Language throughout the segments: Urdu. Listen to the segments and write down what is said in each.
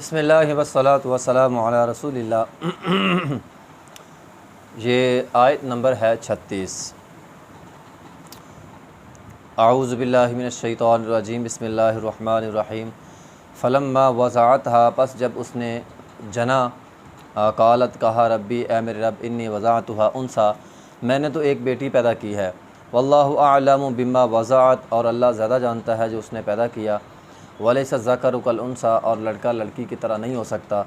بسم اللہ وسلاۃ وسلم علیہ رسول اللہ۔ یہ آیت نمبر ہے چھتیس۔ اعوذ باللہ من الشیطان الرجیم، بسم اللہ الرحمن الرحیم۔ فلما وضاعتها پس جب اس نے جنا قالت، کہا، ربی، اے میرے رب، انی وضاعتها انسا۔ میں نے تو ایک بیٹی پیدا کی ہے۔ واللہ اعلم بما وضاعت اور اللہ زیادہ جانتا ہے جو اس نے پیدا کیا۔ ولیس ذکر کل انسا اور لڑکا لڑکی کی طرح نہیں ہو سکتا۔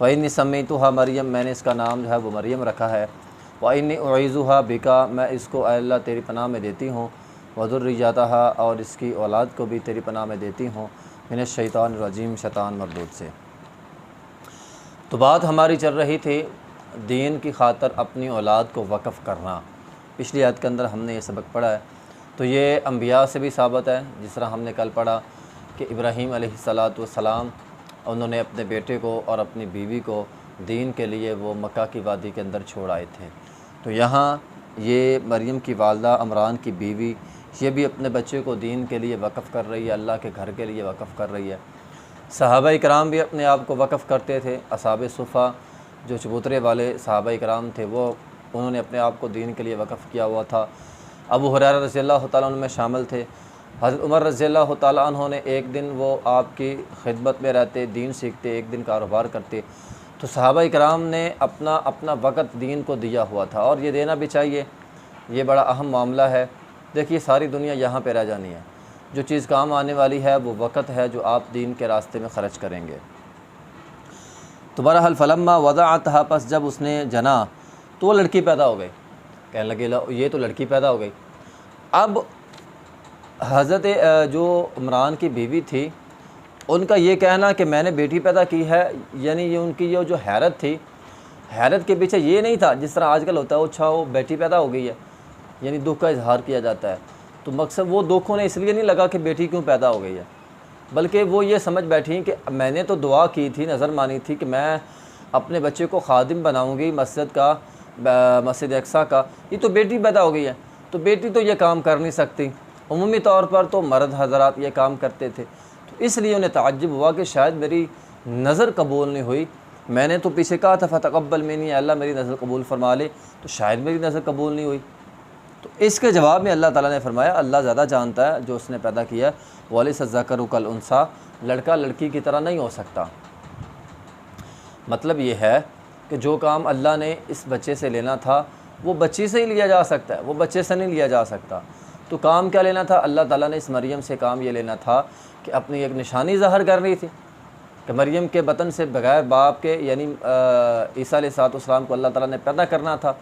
وعنی سمیتها مریم میں نے اس کا نام جو ہے وہ مریم رکھا ہے۔ وعنی اعیزها بکا، میں اس کو اے اللہ تیری پناہ میں دیتی ہوں۔ وذریتها اور اس کی اولاد کو بھی تیری پناہ میں دیتی ہوں۔ من الشیطان الرجیم، شیطان مردود سے۔ تو بات ہماری چل رہی تھی دین کی خاطر اپنی اولاد کو وقف کرنا۔ پچھلی عید کے اندر ہم نے یہ سبق پڑھا ہے۔ تو یہ انبیاء سے بھی ثابت ہے، جس طرح ہم نے کل پڑھا۔ کہ ابراہیم علیہ السلاۃ والسلام، انہوں نے اپنے بیٹے کو اور اپنی بیوی کو دین کے لیے وہ مکہ کی وادی کے اندر چھوڑ آئے تھے۔ تو یہاں یہ مریم کی والدہ عمران کی بیوی، یہ بھی اپنے بچے کو دین کے لیے وقف کر رہی ہے، اللہ کے گھر کے لیے وقف کر رہی ہے۔ صحابہ کرام بھی اپنے آپ کو وقف کرتے تھے، اصحاب صفحہ جو چبوترے والے صحابہ کرام تھے، وہ انہوں نے اپنے آپ کو دین کے لیے وقف کیا ہوا تھا۔ ابو حرار رضی اللہ تعالیٰ عنہ میں شامل تھے۔ حضرت عمر رضی اللہ تعالیٰ عنہ نے ایک دن وہ آپ کی خدمت میں رہتے، دین سیکھتے، ایک دن کاروبار کرتے۔ تو صحابہ کرام نے اپنا اپنا وقت دین کو دیا ہوا تھا۔ اور یہ دینا بھی چاہیے، یہ بڑا اہم معاملہ ہے۔ دیکھیے، ساری دنیا یہاں پہ رہ جانی ہے۔ جو چیز کام آنے والی ہے، وہ وقت ہے جو آپ دین کے راستے میں خرچ کریں گے۔ تو بہرحال فلما وضع آتا پس جب اس نے جنا، تو وہ لڑکی پیدا ہو گئی۔ کہنے لگے یہ تو لڑکی پیدا ہو گئی۔ اب حضرت جو عمران کی بیوی تھی، ان کا یہ کہنا کہ میں نے بیٹی پیدا کی ہے یعنی یہ ان کی یہ جو حیرت تھی، حیرت کے پیچھے یہ نہیں تھا، جس طرح آج کل ہوتا ہے اچھا وہ بیٹی پیدا ہو گئی ہے یعنی دکھ کا اظہار کیا جاتا ہے۔ تو مقصد وہ دکھ انہیں اس لیے نہیں لگا کہ بیٹی کیوں پیدا ہو گئی ہے، بلکہ وہ یہ سمجھ بیٹھی کہ میں نے تو دعا کی تھی، نظر مانی تھی کہ میں اپنے بچے کو خادم بناؤں گی، مسجد کا مسجد اقسا کا۔ یہ تو بیٹی پیدا ہو گئی ہے، تو بیٹی تو یہ کام کر نہیں سکتی۔ عمومی طور پر تو مرد حضرات یہ کام کرتے تھے۔ تو اس لیے انہیں تعجب ہوا کہ شاید میری نظر قبول نہیں ہوئی۔ میں نے تو پیچھے کہا تھا، فتقبل میں نہیں اللہ میری نظر قبول فرما لے۔ تو شاید میری نظر قبول نہیں ہوئی۔ تو اس کے جواب میں اللہ تعالیٰ نے فرمایا، اللہ زیادہ جانتا ہے جو اس نے پیدا کیا ہے۔ والی سزا کرو کل انسا لڑکا لڑکی کی طرح نہیں ہو سکتا۔ مطلب یہ ہے کہ جو کام اللہ نے اس بچے سے لینا تھا، وہ بچی سے ہی لیا جا سکتا ہے، وہ بچے سے نہیں لیا جا سکتا۔ تو کام کیا لینا تھا؟ اللہ تعالیٰ نے اس مریم سے کام یہ لینا تھا کہ اپنی ایک نشانی ظاہر کر رہی تھی کہ مریم کے بطن سے بغیر باپ کے یعنی عیسیٰ علیہ سات اسلام کو اللہ تعالیٰ نے پیدا کرنا تھا۔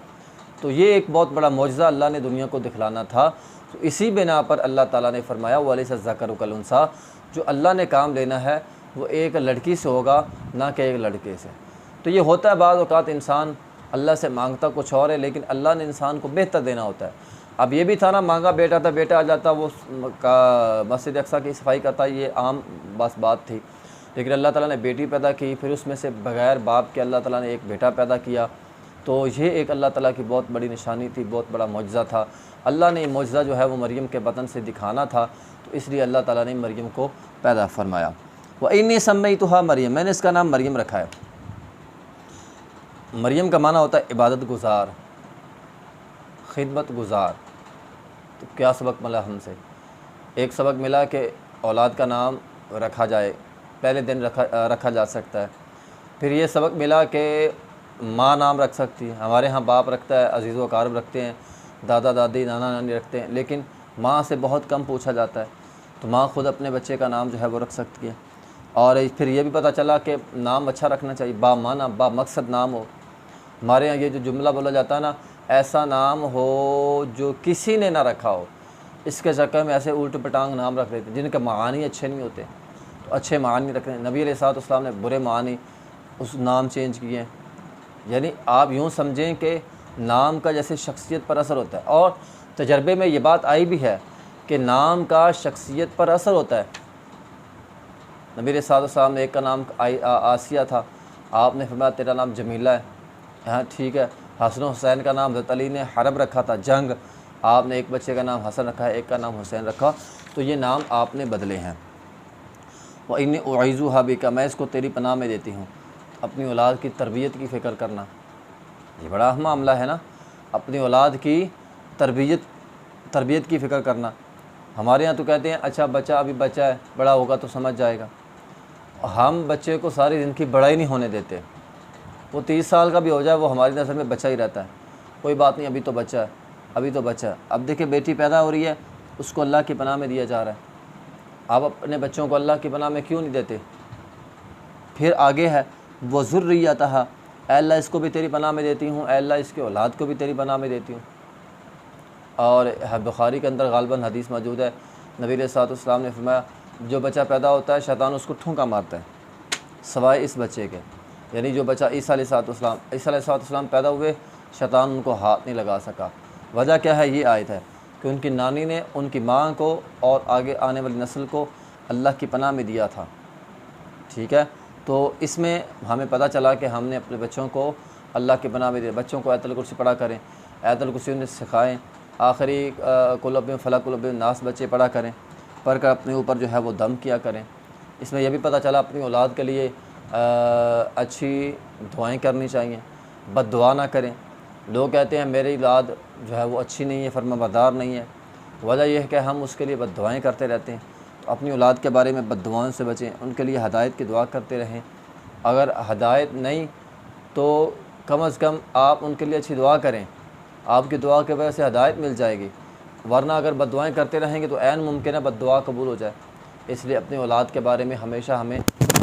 تو یہ ایک بہت بڑا معجزہ اللہ نے دنیا کو دکھلانا تھا۔ تو اسی بنا پر اللہ تعالیٰ نے فرمایا وہ علیہ ذکر کلنسا جو اللہ نے کام لینا ہے، وہ ایک لڑکی سے ہوگا، نہ کہ ایک لڑکے سے۔ تو یہ ہوتا ہے بعض اوقات انسان اللہ سے مانگتا کچھ اور ہے، لیکن اللہ نے انسان کو بہتر دینا ہوتا ہے۔ اب یہ بھی تھا نا مانگا بیٹا تھا، بیٹا آ جاتا، وہ مسجد اقسا کی صفائی کرتا، یہ عام بس بات تھی۔ لیکن اللہ تعالیٰ نے بیٹی پیدا کی، پھر اس میں سے بغیر باپ کے اللہ تعالیٰ نے ایک بیٹا پیدا کیا۔ تو یہ ایک اللہ تعالیٰ کی بہت بڑی نشانی تھی، بہت بڑا معجزہ تھا۔ اللہ نے معجزہ جو ہے وہ مریم کے بطن سے دکھانا تھا، تو اس لیے اللہ تعالیٰ نے مریم کو پیدا فرمایا۔ وہ انی سمئی تو ہاں مریم میں نے اس کا نام مریم رکھا ہے۔ مریم کا معنی ہوتا ہے عبادت گزار، خدمت گزار۔ تو کیا سبق ملا ہم سے؟ ایک سبق ملا کہ اولاد کا نام رکھا جائے، پہلے دن رکھا رکھا جا سکتا ہے۔ پھر یہ سبق ملا کہ ماں نام رکھ سکتی ہے۔ ہمارے ہاں باپ رکھتا ہے، عزیز و کارب رکھتے ہیں، دادا، دادی، نانا، نانی رکھتے ہیں، لیکن ماں سے بہت کم پوچھا جاتا ہے۔ تو ماں خود اپنے بچے کا نام جو ہے وہ رکھ سکتی ہے۔ اور پھر یہ بھی پتہ چلا کہ نام اچھا رکھنا چاہیے، با مانا با مقصد نام ہو۔ ہمارے یہاں یہ جو جملہ بولا جاتا ہے نا ایسا نام ہو جو کسی نے نہ رکھا ہو۔ اس کے چکر میں ایسے الٹ پٹانگ نام رکھ لیتے جن کے معانی اچھے نہیں ہوتے۔ تو اچھے معانی رکھ ہیں۔ نبی علیہ صاحب اسلام نے برے معانی اس نام چینج کیے۔ ہیں یعنی آپ یوں سمجھیں کہ نام کا جیسے شخصیت پر اثر ہوتا ہے۔ اور تجربے میں یہ بات آئی بھی ہے کہ نام کا شخصیت پر اثر ہوتا ہے۔ نبی علیہ صاحب السلام نے ایک کا نام آسیہ تھا۔ آپ نے فرمایا تیرا نام جمیلہ ہے۔ ہاں ٹھیک ہے۔ حسن حسین کا نام حضرت علی نے حرب رکھا تھا، جنگ۔ آپ نے ایک بچے کا نام حسن رکھا ہے ایک کا نام حسین رکھا۔ تو یہ نام آپ نے بدلے ہیں۔ وہ ان اعیزو حابی کا میں اس کو تیری پناہ میں دیتی ہوں۔ اپنی اولاد کی تربیت کی فکر کرنا۔ یہ بڑا اہم معاملہ ہے نا۔ اپنی اولاد کی تربیت تربیت کی فکر کرنا۔ ہمارے یہاں تو کہتے ہیں اچھا بچہ ابھی بچہ ہے، بڑا ہوگا تو سمجھ جائے گا۔ ہم بچے کو ساری زندگی بڑا ہی نہیں ہونے دیتے۔ وہ تیس سال کا بھی ہو جائے، وہ ہماری نظر میں بچہ ہی رہتا ہے۔ کوئی بات نہیں، ابھی تو بچہ ہے، ابھی تو بچہ ہے۔ اب دیکھیں، بیٹی پیدا ہو رہی ہے، اس کو اللہ کی پناہ میں دیا جا رہا ہے۔ آپ اپنے بچوں کو اللہ کی پناہ میں کیوں نہیں دیتے؟ پھر آگے ہے، وہ ضروریت اے اللہ اس کو بھی تیری پناہ میں دیتی ہوں، اے اللہ اس کے اولاد کو بھی تیری پناہ میں دیتی ہوں۔ اور بخاری کے اندر غالباً حدیث موجود ہے، نبی علیہ صاحب السلام نے فرمایا، جو بچہ پیدا ہوتا ہے، شیطان اس کو ٹھونکا مارتا ہے، سوائے اس بچے کے۔ یعنی جو بچہ عیسیٰ علیہ صاحب السلام عیسیٰ علیہ صاحب السلام پیدا ہوئے، شیطان ان کو ہاتھ نہیں لگا سکا۔ وجہ کیا ہے؟ یہ آیت ہے کہ ان کی نانی نے ان کی ماں کو اور آگے آنے والی نسل کو اللہ کی پناہ میں دیا تھا۔ ٹھیک ہے؟ تو اس میں ہمیں پتہ چلا کہ ہم نے اپنے بچوں کو اللہ کی پناہ میں دیا۔ بچوں کو ایت الکرسی پڑھا کریں ایت الکرسی انہیں سکھائیں۔ آخری کلب فلاں کلب ناس بچے پڑھا کریں۔ پڑھ کر اپنے اوپر جو ہے وہ دم کیا کریں۔ اس میں یہ بھی پتہ چلا اپنی اولاد کے لیے اچھی دعائیں کرنی چاہیے، بد دعا نہ کریں۔ لوگ کہتے ہیں میری اولاد جو ہے وہ اچھی نہیں ہے فرما بردار نہیں ہے۔ وجہ یہ ہے کہ ہم اس کے لیے بد دعائیں کرتے رہتے ہیں۔ تو اپنی اولاد کے بارے میں بد دعاؤں سے بچیں، ان کے لیے ہدایت کی دعا کرتے رہیں۔ اگر ہدایت نہیں، تو کم از کم آپ ان کے لیے اچھی دعا کریں۔ آپ کی دعا کی وجہ سے ہدایت مل جائے گی۔ ورنہ اگر بد دعائیں کرتے رہیں گے تو عین ممکن ہے بد دعا قبول ہو جائے۔ اس لیے اپنی اولاد کے بارے میں ہمیشہ ہمیں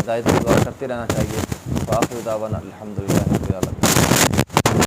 ہدایت کی دعا کرتے رہنا چاہیے باقی دعوانا الحمد للہ